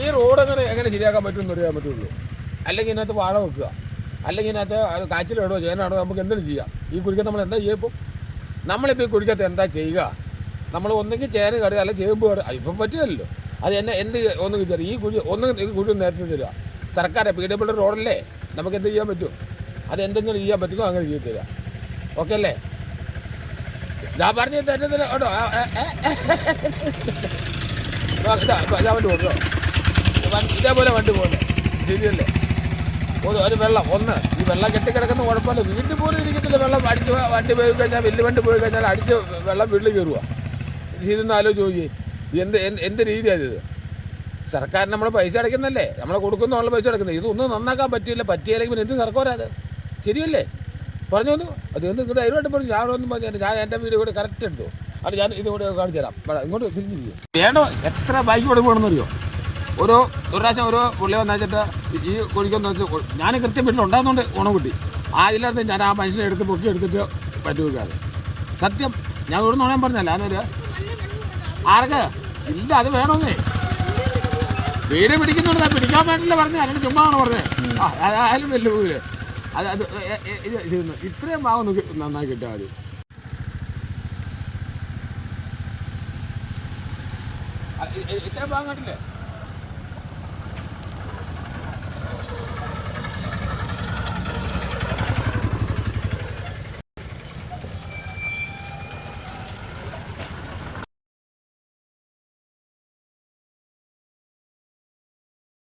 ഈ റോഡ് എങ്ങനെ എങ്ങനെ ശരിയാക്കാൻ പറ്റുമെന്ന് അറിയാൻ പറ്റുള്ളൂ. അല്ലെങ്കിൽ ഇതിനകത്ത് വാഴ വെക്കുക. അല്ലെങ്കിൽ ഇതിനകത്ത് കാച്ചിലോ ചേനാടോ നമുക്ക് എന്തെങ്കിലും ചെയ്യാം. ഈ കുരുക്കെ നമ്മൾ എന്താ ചെയ്യുക ഇപ്പം? നമ്മളിപ്പോൾ ഈ കുഴിക്കത്ത് എന്താ ചെയ്യുക? നമ്മൾ ഒന്നെങ്കിൽ ചേന കടുക അല്ലെങ്കിൽ ചേമ്പ് കടുക. ഇപ്പം പറ്റിയല്ലോ അത് എന്നെ എന്ത് ഒന്ന് തരും ഈ കുഴി ഒന്ന് ഈ കുഴി നേരത്തെ തരിക. സർക്കാർ പി ഡബ്ല്യു റോഡല്ലേ? നമുക്ക് എന്ത് ചെയ്യാൻ പറ്റും? അത് എന്തെങ്കിലും ചെയ്യാൻ പറ്റുമോ? അങ്ങനെ ചെയ്ത് തരിക ഓക്കെ അല്ലേ? ഞാൻ പറഞ്ഞ തരുന്നതിന് കേട്ടോ വണ്ടി പോകുന്നു ഇതേപോലെ വണ്ടി പോകുന്നത് ശരിയല്ലേ? ഒരു വെള്ളം ഒന്ന് വെള്ളം കെട്ടിക്കിടക്കുന്ന കുഴപ്പമില്ല വീട്ടിൽ പോലും ഇരിക്കത്തില്ല. വെള്ളം അടിച്ച് വണ്ടി പോയി കഴിഞ്ഞാൽ വലിയ വണ്ടി പോയി കഴിഞ്ഞാൽ അടിച്ച് വെള്ളം വീട്ടിൽ കയറുക ശരിയൊന്നും ആലോചിച്ച് നോക്കി എന്ത് എന്ത് രീതിയാണ് ഇത്? സർക്കാർ നമ്മൾ പൈസ അടയ്ക്കുന്നല്ലേ നമ്മൾ കൊടുക്കുന്നുള്ള പൈസ അടയ്ക്കുന്നത്. ഇതൊന്നും നന്നാക്കാൻ പറ്റില്ല. പറ്റിയില്ലെങ്കിൽ എന്ത് സർക്കാർ അത് ശരിയല്ലേ? പറഞ്ഞു വന്നു. അത് എന്ത് ഇങ്ങോട്ട് അതിനോട്ട് പറഞ്ഞു. ഒന്നും പറഞ്ഞു ഞാൻ എന്റെ വീഡിയോ കൂടെ കറക്റ്റ് എടുത്തു. അത് ഞാൻ ഇതുകൂടെ കാണിച്ചു തരാം. ഇങ്ങോട്ട് വേണോ? എത്ര ബൈക്ക് കൊടുക്കണമെന്നറിയോ ഓരോ ഒരു പ്രാവശ്യം ഓരോ പുള്ളി വന്നിട്ട് ഈ കുഴിക്കൊന്നു വെച്ച് ഞാൻ കൃത്യം വീട്ടിൽ ഉണ്ടാകുന്നതുകൊണ്ട് ഓണം കിട്ടി. ആ ഇതിനകത്ത് ഞാൻ ആ മനുഷ്യനെ എടുത്ത് പൊക്കി എടുത്തിട്ട് പറ്റുവെക്കാതെ സത്യം ഞാൻ ഒരു നുണയം പറഞ്ഞല്ല ഞാനൊരു ആർക്ക് ഇല്ല അത് വേണമെന്നേ. വീട് പിടിക്കുന്നുണ്ട് പിടിക്കാൻ വേണ്ടില്ല പറഞ്ഞ അല്ലെങ്കിൽ ചുമ്മാ ആണ് പറഞ്ഞത് ആ ആയാലും വെല്ലുവിളി അത് അത് ഇത്രയും ഭാഗം നന്നായി കിട്ടാൽ മതി. ഇത്രയും ഭാഗം കണ്ടില്ലേ?